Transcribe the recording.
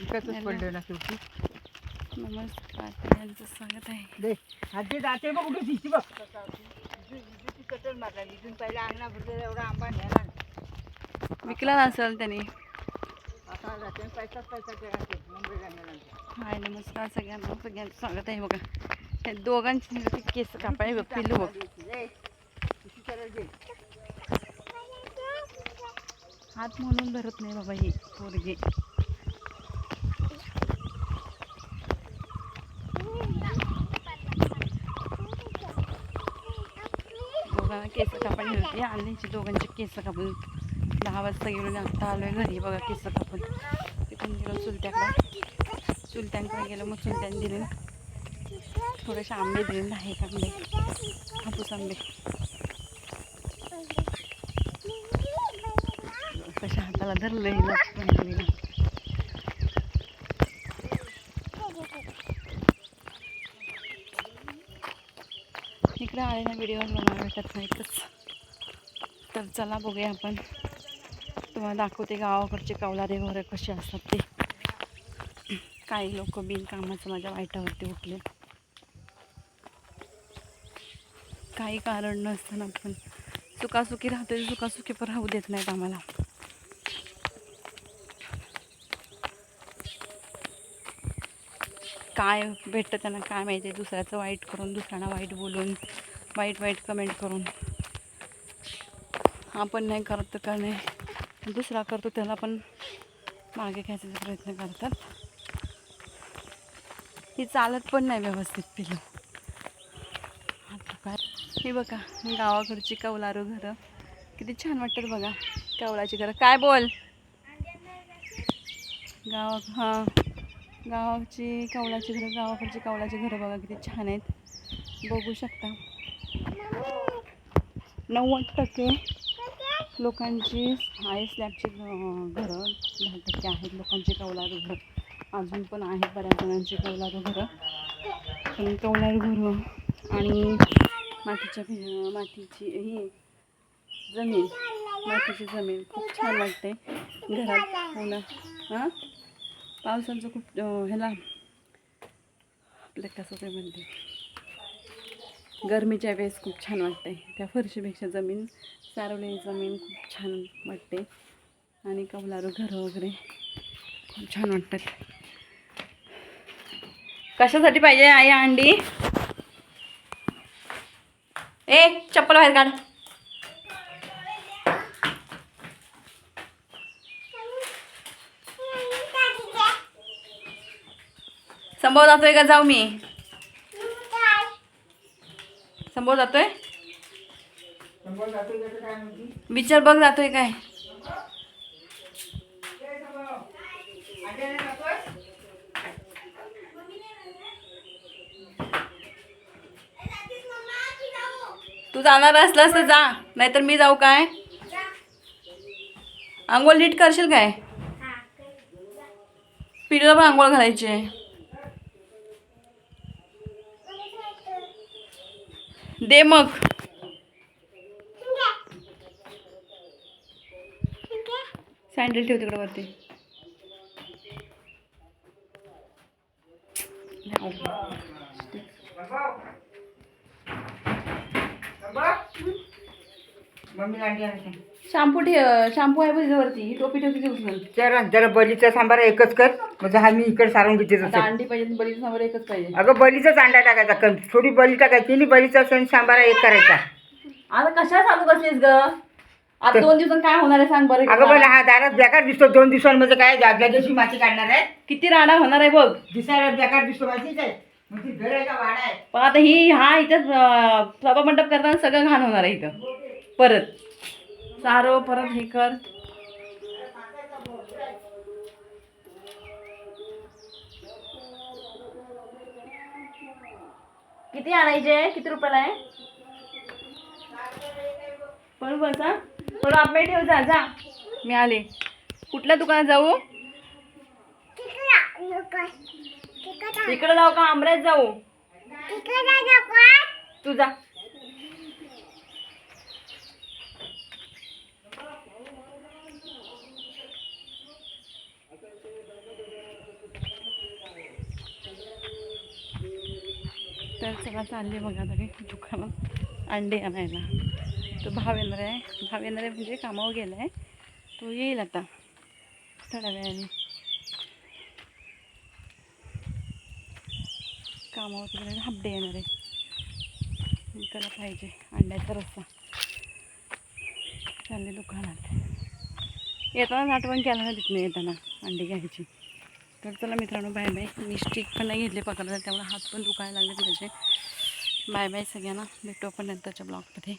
इकडचंच पडलं ना शेवटी. नमस्कार स्वागत आहे. दे जाते बघ कुठे दिसती बघ. इथून कटल मारला इथून पहिला अंगणा भरलेला एवढा आंबा न्याला विकला नसेल त्याने. आता जाते पैसा करायचे मुंबईला नेला हाय नमस्कार सगळ्यांना. सगळ्यांचं स्वागत आहे बघा. हे दोघांची ते केस कापाय बघ पिल्लू बघ. किती करायचे हात म्हणून धरत नाही बाबा ही पोरगी. केस कापायची होती आणि दोघांचे केस कापून दहा वाजता गेलो आता आलोय घरी बघा केस कापून. तिथून गेलो चुलत्याकडे. चुलत्यांकडे गेलो मग चुलत्यांनी दिले थोडेसे आंबे दिले आहे आंबे. हापूस आंबे. कशा हाताला धरलं हिला इकडे आले ना व्हिडिओ मला भेटत नाहीतच तर. चला बघूया आपण. तुम्हाला दाखवते गावाकडचे कौलारे वगैरे कसे असतात ते. काही लोक बिनकामाचं माझ्या वाईटावरती उठले. काही कारण नसताना पण सुखासुखी राहते सुखासुखी पण राहू देत नाहीत आम्हाला. काय भेटतं त्यांना काय माहिती? आहे दुसऱ्याचं वाईट करून दुसऱ्यांना वाईट बोलून वाईट वाईट कमेंट करून. आपण नाही करत तर का नाही. दुसरा करतो त्याला पण मागे घ्यायचा प्रयत्न करतात. ही चालत पण नाही व्यवस्थित पिलं आता काय? हे बघा गावाकडची कौलारू घरं. किती छान वाटतात बघा कौलाची घरं. काय बोल? गावा हां. गावाची कौलाची घरं गावाकडची कौलाची घरं बघा किती छान आहेत. बघू शकता. नव्वद टक्के लोकांची आहे स्लॅबची घ- घरं. दहा टक्के आहेत लोकांची कौलारू घरं. अजून पण आहेत बऱ्याच जणांची कौलारू घरं. पण कौलारू घरं आणि मातीच्या मातीची ही जमीन मातीची जमीन. खूप छान वाटते घरात होणं. हां? पावसाचं खूप ह्याला आपलं कसं ते म्हणते? गरमीच्या वेळेस खूप छान वाटते त्या फरशीपेक्षा जमीन सारवलेली जमीन खूप छान वाटते. आणि कौलारू घरं वगैरे खूप छान वाटतात. कशासाठी पाहिजे आई अंडी? ए चप्पल बाहेर काढ. संभव जातोय का? जाऊ मी. संभव जातोय? विचार बघ जातोय काय. तू जाणार असलास तर जा नाहीतर मी जाऊ काय? आंघोळ नीट करशील काय? पिढीला पण आंघोळ घालायची आहे. दे मग सँडल ठेव तिकडे वरती Thank you. शॅम्पू ठेव शॅम्पू आहे बघ वरती ही टोपी तिथे उचलून जरा जरा बलीचा सांबार एकच कर. म्हणजे हा मी इकडे सारून घेते अंडी पाहिजे बलीचं समोर एकच पाहिजे. अगं बलीचाच अंडा टाकायचा. कण थोडी बली टाकायची. आणि बलीचा सण सांबारा एक करायचा. आता कशा चालू बसलीस ग? आता दोन दिवसांत काय होणार आहे सांग बरं अगं मला हा दारात बेकार दिसतो. दोन दिवसांमध्ये काय? ज्या दिवशी माती काढणार आहे किती राडा होणार आहे बघ. दिसायला बेकार दिसतो. माहितीच आहे मग ती घर आहे का? वाडा आहे. पण आता ही हा इथं सभा मंडप करताना सगळं घाण होणार आहे इथं. परत. सारं परत हे कर. किती आणायचे? किती रुपयाला आहे? पण बस थोडं आपले ठेव जा जा. मी आले. कुठल्या दुकानात जाऊ? इकडे जाऊ का? आमऱ्यात जाऊ? तू जा. चला चालली मग आता मी दुकानात. अंडे आणायला. तो भावेंद्र आहे. भावेंद्र आहे म्हणजे कामावर गेला आहे तो येईल आता. थोड्या वेळाने. कामावर तिकडे हापडे येणार आहे. त्याला पाहिजे अंड्याचा रस्सा. चालले दुकानात. येताना आठवण केलं ना तिथनं येताना अंडी घ्यायची. तर चला मित्रांनो बाय बाय. मी स्टिक पण नाही घेतले पकडायला त्यामुळे हात पण दुखायला लागले माझे. बाय बाय सगळ्यांना. भेटू आपण नंतरच्या ब्लॉगमध्ये.